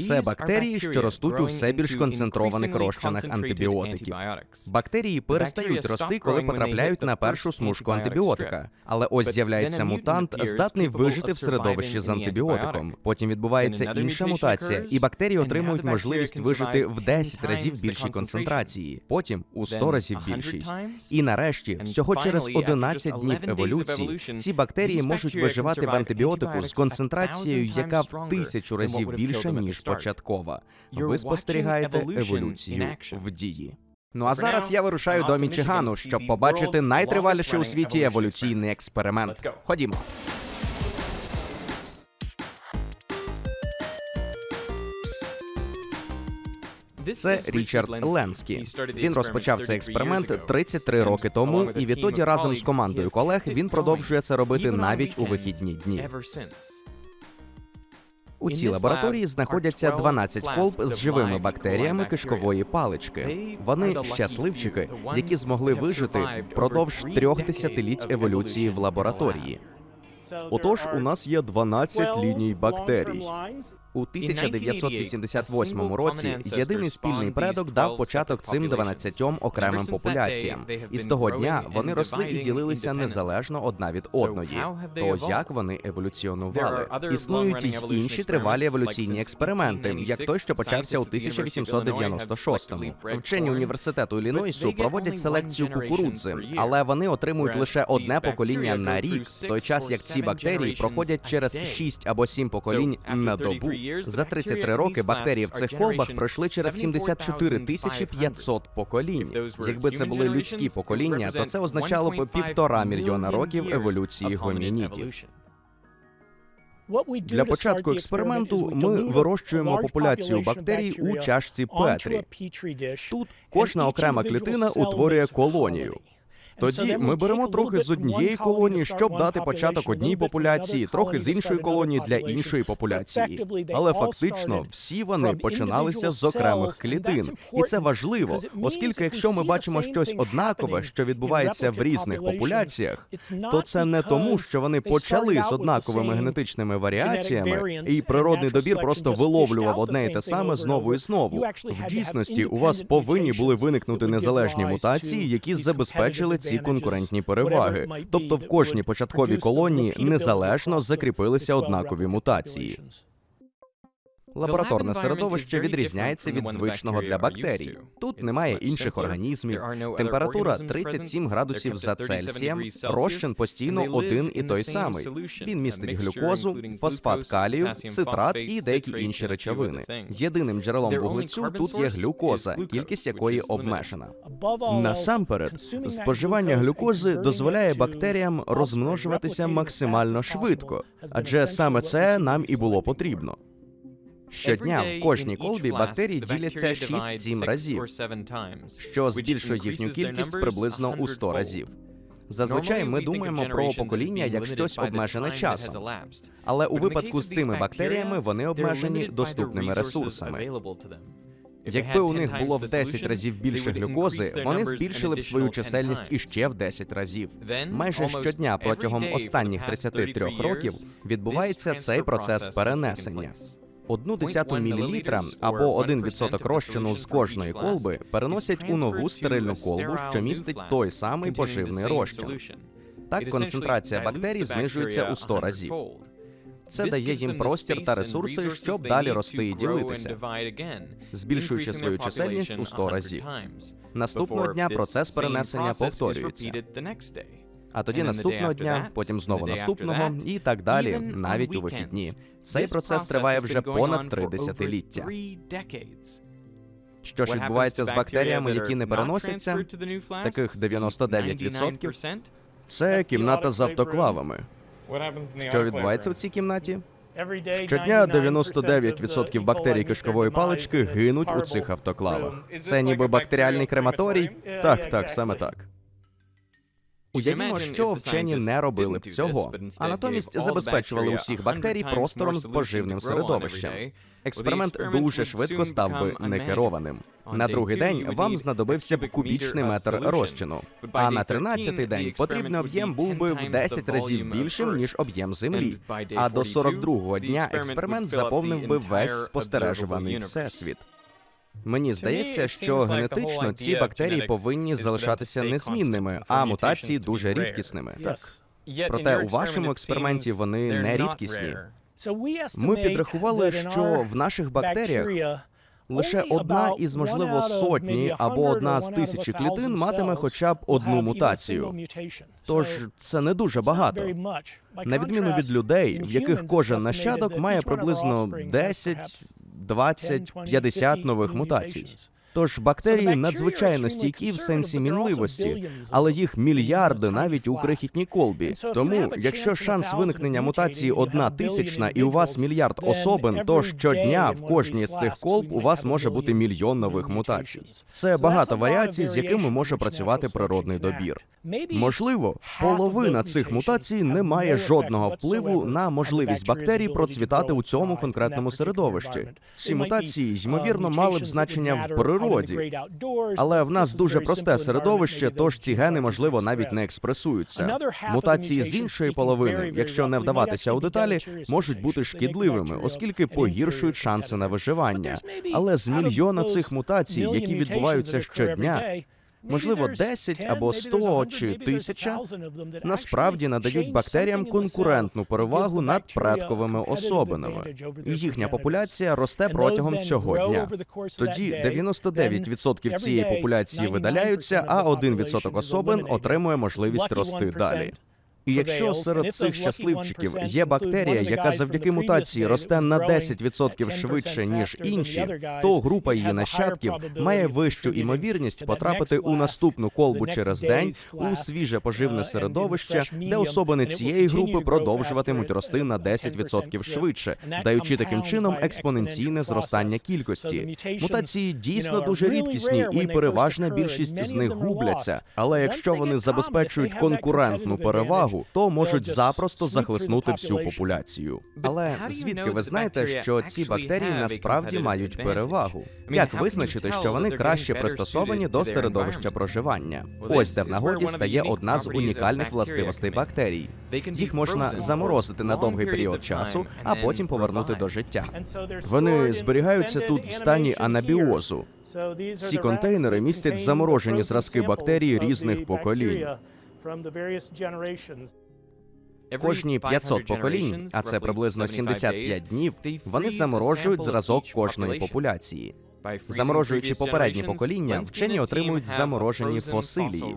Це бактерії, що ростуть у все більш концентрованих розчинах антибіотиків. Бактерії перестають рости, коли потрапляють на першу смужку антибіотика. Але ось з'являється мутант, здатний вижити в середовищі з антибіотиком. Потім відбувається інша мутація, і бактерії отримують можливість вижити в 10 разів більшій концентрації, потім у 100 разів більшій. І нарешті, всього через 11 днів еволюції, ці бактерії можуть виживати в антибіотику з концентрацією, яка в тисячу разів більша ніж початкова. Ви спостерігаєте еволюцію в дії. Ну а зараз я вирушаю до Мічигану, щоб побачити найтриваліший у світі еволюційний експеримент. Ходімо. Це Річард Ленскі. Він розпочав цей експеримент 33 роки тому, і відтоді разом з командою колег він продовжує це робити навіть у вихідні дні. У цій лабораторії знаходяться 12 колб з живими бактеріями кишкової палички. Вони щасливчики, які змогли вижити впродовж трьох десятиліть еволюції в лабораторії. Отож, у нас є 12 ліній бактерій. У 1988 році єдиний спільний предок дав початок цим 12 окремим популяціям, і з того дня вони росли і ділилися незалежно одна від одної. То як вони еволюціонували? Існують й інші тривалі еволюційні експерименти, як той, що почався у 1896-му. Вчені університету Іллінойсу проводять селекцію кукурудзи, але вони отримують лише одне покоління на рік, в той час як ці бактерії проходять через 6 або 7 поколінь на добу. За 33 роки бактерії в цих колбах пройшли через 74 тисячі 500 поколінь. Якби це були людські покоління, то це означало б півтора мільйона років еволюції гомінідів. Для початку експерименту ми вирощуємо популяцію бактерій у чашці Петрі. Тут кожна окрема клітина утворює колонію. Тоді ми беремо трохи з однієї колонії, щоб дати початок одній популяції, трохи з іншої колонії для іншої популяції. Але фактично всі вони починалися з окремих клітин, і це важливо, оскільки якщо ми бачимо щось однакове, що відбувається в різних популяціях, то це не тому, що вони почали з однаковими генетичними варіаціями, і природний добір просто виловлював одне і те саме знову і знову. В дійсності у вас повинні були виникнути незалежні мутації, які забезпечили ці конкурентні переваги. Тобто в кожній початковій колонії незалежно закріпилися однакові мутації. Лабораторне середовище відрізняється від звичного для бактерій. Тут немає інших організмів. Температура 37 градусів за Цельсієм. Розчин постійно один і той самий. Він містить глюкозу, фосфат калію, цитрат і деякі інші речовини. Єдиним джерелом вуглецю тут є глюкоза, кількість якої обмежена. Насамперед, споживання глюкози дозволяє бактеріям розмножуватися максимально швидко, адже саме це нам і було потрібно. Щодня в кожній колбі бактерії діляться 6-7 разів, що збільшує їхню кількість приблизно у 100 разів. Зазвичай ми думаємо про покоління як щось обмежене часом. Але у випадку з цими бактеріями вони обмежені доступними ресурсами. Якби у них було в 10 разів більше глюкози, вони збільшили б свою чисельність іще в 10 разів. Майже щодня протягом останніх 33 років відбувається цей процес перенесення. Одну десяту мілілітра або один відсоток розчину з кожної колби переносять у нову стерильну колбу, що містить той самий поживний розчин. Так концентрація бактерій знижується у 100 разів. Це дає їм простір та ресурси, щоб далі рости і ділитися, збільшуючи свою чисельність у 100 разів. Наступного дня процес перенесення повторюється. А тоді наступного дня, потім знову наступного, і так далі, навіть у вихідні. Цей процес триває вже понад три десятиліття. Що ж відбувається з бактеріями, які не переносяться? Таких 99%. Це кімната з автоклавами. Що відбувається у цій кімнаті? Щодня 99% бактерій кишкової палички гинуть у цих автоклавах. Це ніби бактеріальний крематорій? Так, так, саме так. Уявімо, що вчені не робили б цього, а натомість забезпечували усіх бактерій простором з поживним середовищем. Експеримент дуже швидко став би некерованим. На другий день вам знадобився б кубічний метр розчину, а на тринадцятий день потрібний об'єм був би в 10 разів більшим ніж об'єм землі. А до 42-го дня експеримент заповнив би весь спостережуваний всесвіт. Мені здається, що генетично ці бактерії повинні залишатися незмінними, а мутації дуже рідкісними. Так. Проте у вашому експерименті вони не рідкісні. Ми підрахували, що в наших бактеріях лише одна із, можливо, сотні або одна з тисячі клітин матиме хоча б одну мутацію. Тож це не дуже багато. На відміну від людей, в яких кожен нащадок має приблизно 10, 20, 50 нових мутацій. Тож бактерії надзвичайно стійкі в сенсі мінливості, але їх мільярди навіть у крихітній колбі. Тому, якщо шанс виникнення мутації одна тисячна і у вас мільярд особин, то щодня в кожній з цих колб у вас може бути мільйон нових мутацій. Це багато варіацій, з якими може працювати природний добір. Можливо, половина цих мутацій не має жодного впливу на можливість бактерій процвітати у цьому конкретному середовищі. Ці мутації, ймовірно, мали б значення в природі, але в нас дуже просте середовище, тож ці гени, можливо, навіть не експресуються. Мутації з іншої половини, якщо не вдаватися у деталі, можуть бути шкідливими, оскільки погіршують шанси на виживання. Але з мільйона цих мутацій, які відбуваються щодня, можливо, 10 або 100 чи 1000, насправді надають бактеріям конкурентну перевагу над предковими особинами. І їхня популяція росте протягом цього дня. Тоді 99% цієї популяції видаляються, а 1% особин отримує можливість рости далі. І якщо серед цих щасливчиків є бактерія, яка завдяки мутації росте на 10% швидше ніж інші, то група її нащадків має вищу імовірність потрапити у наступну колбу через день у свіже поживне середовище, де особини цієї групи продовжуватимуть рости на 10% швидше, даючи таким чином експоненційне зростання кількості. Мутації дійсно дуже рідкісні, і переважна більшість з них губляться. Але якщо вони забезпечують конкурентну перевагу, то можуть запросто захлеснути всю популяцію. Але звідки ви знаєте, що ці бактерії насправді мають перевагу? Як визначити, що вони краще пристосовані до середовища проживання? Ось де в нагоді стає одна з унікальних властивостей бактерій. Їх можна заморозити на довгий період часу, а потім повернути до життя. Вони зберігаються тут в стані анабіозу. Ці контейнери містять заморожені зразки бактерій різних поколінь. Кожні 500 поколінь, а це приблизно 75 днів, вони заморожують зразок кожної популяції. Заморожуючи попередні покоління, вчені отримують заморожені фосилії.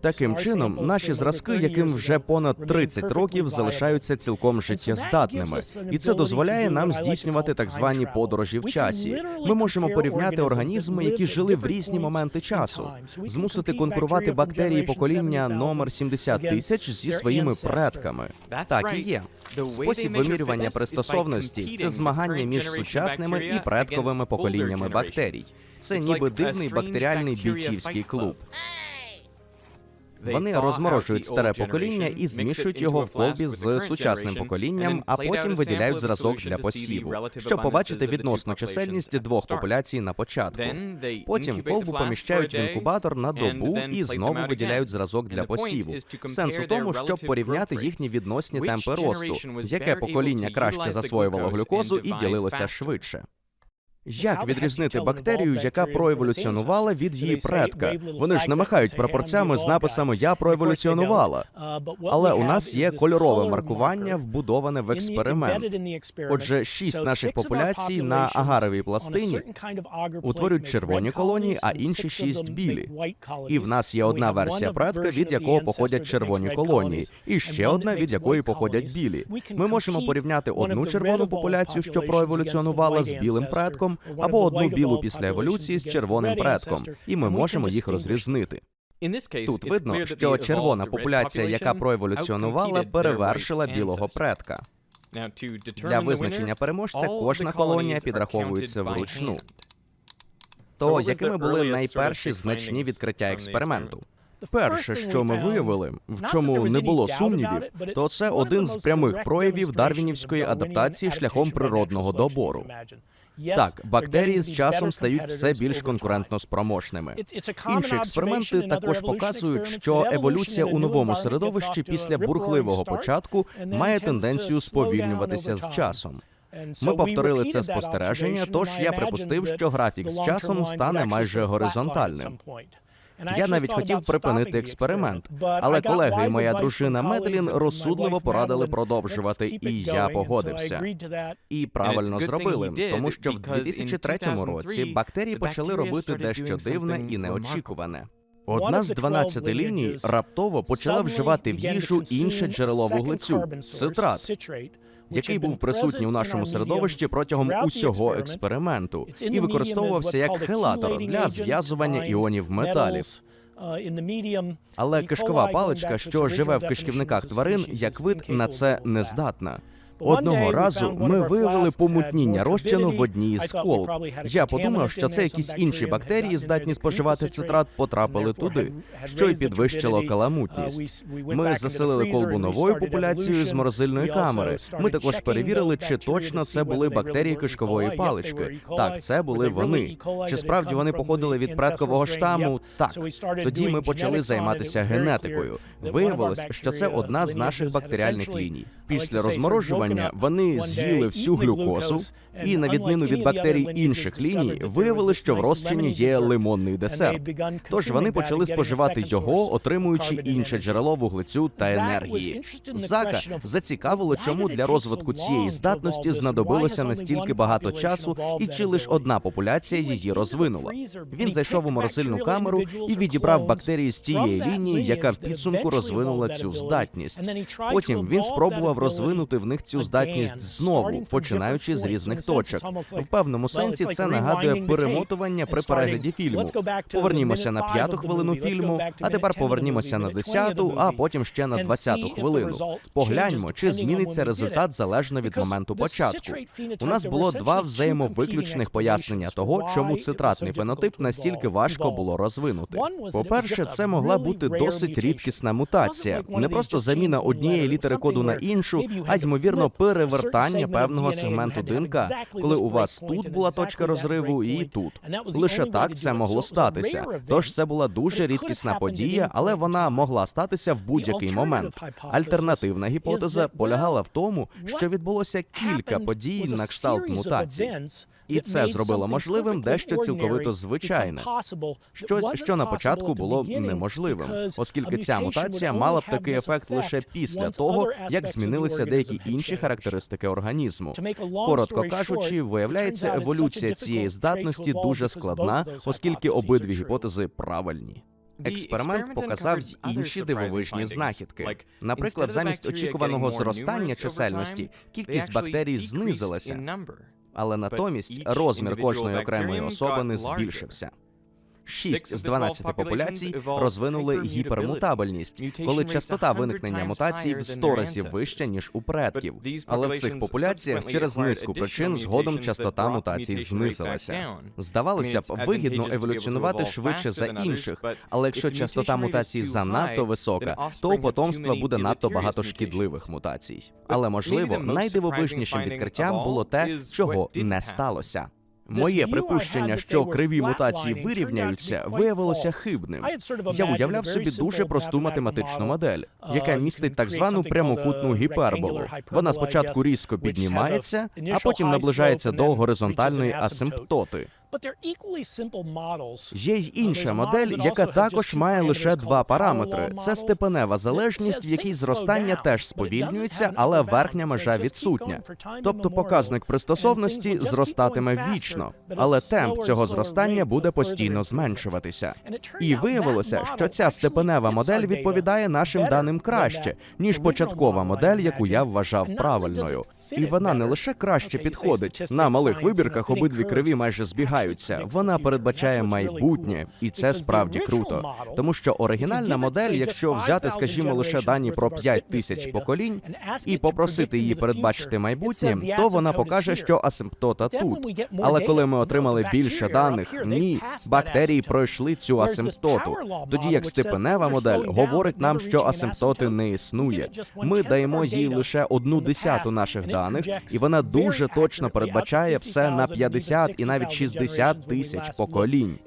Таким чином, наші зразки, яким вже понад 30 років, залишаються цілком життєздатними, і це дозволяє нам здійснювати так звані подорожі в часі. Ми можемо порівняти організми, які жили в різні моменти часу, змусити конкурувати бактерії покоління номер 70 тисяч зі своїми предками. Так і є. Спосіб вимірювання пристосовності це змагання між сучасними і предковими поколіннями бактерій. Це ніби дивний бактеріальний бійцівський клуб. Вони розморожують старе покоління і змішують його в колбі з сучасним поколінням, а потім виділяють зразок для посіву, щоб побачити відносну чисельність двох популяцій на початку. Потім колбу поміщають в інкубатор на добу і знову виділяють зразок для посіву. Сенс у тому, щоб порівняти їхні відносні темпи росту, яке покоління краще засвоювало глюкозу і ділилося швидше. Як відрізнити бактерію, яка проеволюціонувала від її предка? Вони ж не махають прапорцями з написами Я проеволюціонувала. Але у нас є кольорове маркування, вбудоване в експеримент. Отже, шість наших популяцій на агаровій пластині утворюють червоні колонії, а інші шість білі. І в нас є одна версія предка, від якого походять червоні колонії, і ще одна, від якої походять білі. Ми можемо порівняти одну червону популяцію, що проеволюціонувала з білим предком, або одну білу після еволюції з червоним предком, і ми можемо їх розрізнити. Тут видно, що червона популяція, яка проеволюціонувала, перевершила білого предка. Для визначення переможця кожна колонія підраховується вручну. То якими були найперші значні відкриття експерименту? Перше, що ми виявили, в чому не було сумнівів, то це один з прямих проявів дарвінівської адаптації шляхом природного добору. Так, бактерії з часом стають все більш конкурентно спроможними. Інші експерименти також показують, що еволюція у новому середовищі після бурхливого початку має тенденцію сповільнюватися з часом. Ми повторили це спостереження, тож я припустив, що графік з часом стане майже горизонтальним. Я навіть хотів припинити експеримент, але колеги і моя дружина Медлін розсудливо порадили продовжувати, і я погодився. І правильно зробили, тому що в 2003 році бактерії почали робити дещо дивне і неочікуване. Одна з 12 ліній раптово почала вживати в їжу інше джерело вуглецю цитрат, який був присутній у нашому середовищі протягом усього експерименту і використовувався як хелатор для зв'язування іонів металів. Але кишкова паличка, що живе в кишківниках тварин, як вид на це не здатна. Одного разу ми виявили помутніння розчину в одній із колб. Я подумав, що це якісь інші бактерії, здатні споживати цитрат, потрапили туди, що й підвищило каламутність. Ми заселили колбу новою популяцією з морозильної камери. Ми також перевірили, чи точно це були бактерії кишкової палички. Так, це були вони. Чи справді вони походили від предкового штаму? Так. Тоді ми почали займатися генетикою. Виявилось, що це одна з наших бактеріальних ліній. Після розморожування вони з'їли всю глюкозу, і на відміну від бактерій інших ліній, виявили, що в розчині є лимонний десерт. Тож вони почали споживати його, отримуючи інше джерело вуглецю та енергії. Зака зацікавило, чому для розвитку цієї здатності знадобилося настільки багато часу, і чи лише одна популяція її розвинула. Він зайшов у морозильну камеру і відібрав бактерії з тієї лінії, яка в підсумку розвинула цю здатність. Потім він спробував розвинути в них цю здатність знову, починаючи з різних точок. В певному сенсі це нагадує перемотування при перегляді фільму. Повернімося на п'яту хвилину фільму, а тепер повернімося на десяту, а потім ще на двадцяту хвилину. Погляньмо, чи зміниться результат залежно від моменту початку. У нас було два взаємовиключних пояснення того, чому цитратний фенотип настільки важко було розвинути. По перше, це могла бути досить рідкісна мутація, не просто заміна однієї літери коду на іншу, а ймовірно перевертання певного сегменту ДНК, коли у вас тут була точка розриву, і тут лише так це могло статися. Тож це була дуже рідкісна подія, але вона могла статися в будь-який момент. Альтернативна гіпотеза полягала в тому, що відбулося кілька подій на кшталт мутацій. І це зробило можливим дещо цілковито звичайне. щось, що на початку було неможливим, оскільки ця мутація мала б такий ефект лише після того, як змінилися деякі інші характеристики організму. Коротко кажучи, виявляється, еволюція цієї здатності дуже складна, оскільки обидві гіпотези правильні. Експеримент показав й інші дивовижні знахідки. Наприклад, замість очікуваного зростання чисельності кількість бактерій знизилася, але натомість розмір кожної окремої особини збільшився. Шість з 12 популяцій розвинули гіпермутабельність, коли частота виникнення мутацій в 100 разів вища ніж у предків. Але в цих популяціях через низку причин згодом частота мутацій знизилася. Здавалося б, вигідно еволюціонувати швидше за інших, але якщо частота мутацій занадто висока, то у потомства буде надто багато шкідливих мутацій. Але можливо, найдивовижнішим відкриттям було те, чого не сталося. Моє припущення, що криві мутації вирівняються, виявилося хибним. Я уявляв собі дуже просту математичну модель, яка містить так звану прямокутну гіперболу. Вона спочатку різко піднімається, а потім наближається до горизонтальної асимптоти. Є й інша модель, яка також має лише два параметри: це степенева залежність, в якій зростання теж сповільнюється, але верхня межа відсутня. Тобто показник пристосовності зростатиме вічно, але темп цього зростання буде постійно зменшуватися. І виявилося, що ця степенева модель відповідає нашим даним краще ніж початкова модель, яку я вважав правильною. І вона не лише краще підходить на малих вибірках. Обидві криві майже збігаються. Вона передбачає майбутнє, і це справді круто. Тому що оригінальна модель, якщо взяти, скажімо, лише дані про 5 тисяч поколінь і попросити її передбачити майбутнє, то вона покаже, що асимптота тут. Але коли ми отримали більше даних, ні, бактерії пройшли цю асимптоту. Тоді як степенева модель говорить нам, що асимптоти не існує. Ми даємо їй лише одну десяту наших даних, і вона дуже точно передбачає все на 50 і навіть 60 тисяч поколінь.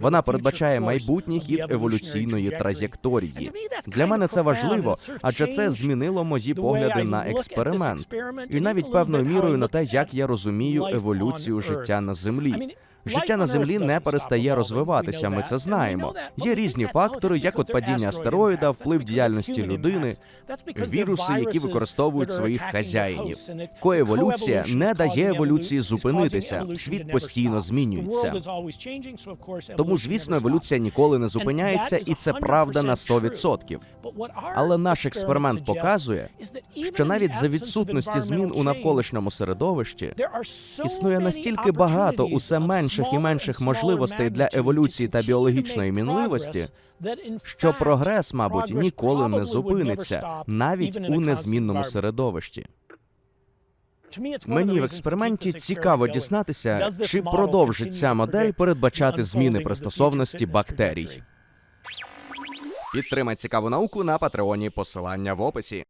Вона передбачає майбутній хід еволюційної траєкторії. Для мене це важливо, адже це змінило мої погляди на експеримент і навіть певною мірою на те, як я розумію еволюцію життя на землі. Життя на землі не перестає розвиватися. Ми це знаємо. Є різні фактори, як от падіння астероїда, вплив діяльності людини, віруси, які використовують своїх хазяїнів. Коеволюція не дає еволюції зупинитися. Світ постійно змінюється. Тому, звісно, еволюція ніколи не зупиняється, і це правда на 100%. Але наш експеримент показує, що навіть за відсутності змін у навколишньому середовищі існує настільки багато усе менших і менших можливостей для еволюції та біологічної мінливості, що прогрес, мабуть, ніколи не зупиниться, навіть у незмінному середовищі. Мені в експерименті цікаво дізнатися, чи продовжить ця модель передбачати зміни пристосовності бактерій. Підтримай цікаву науку на патреоні. Посилання в описі.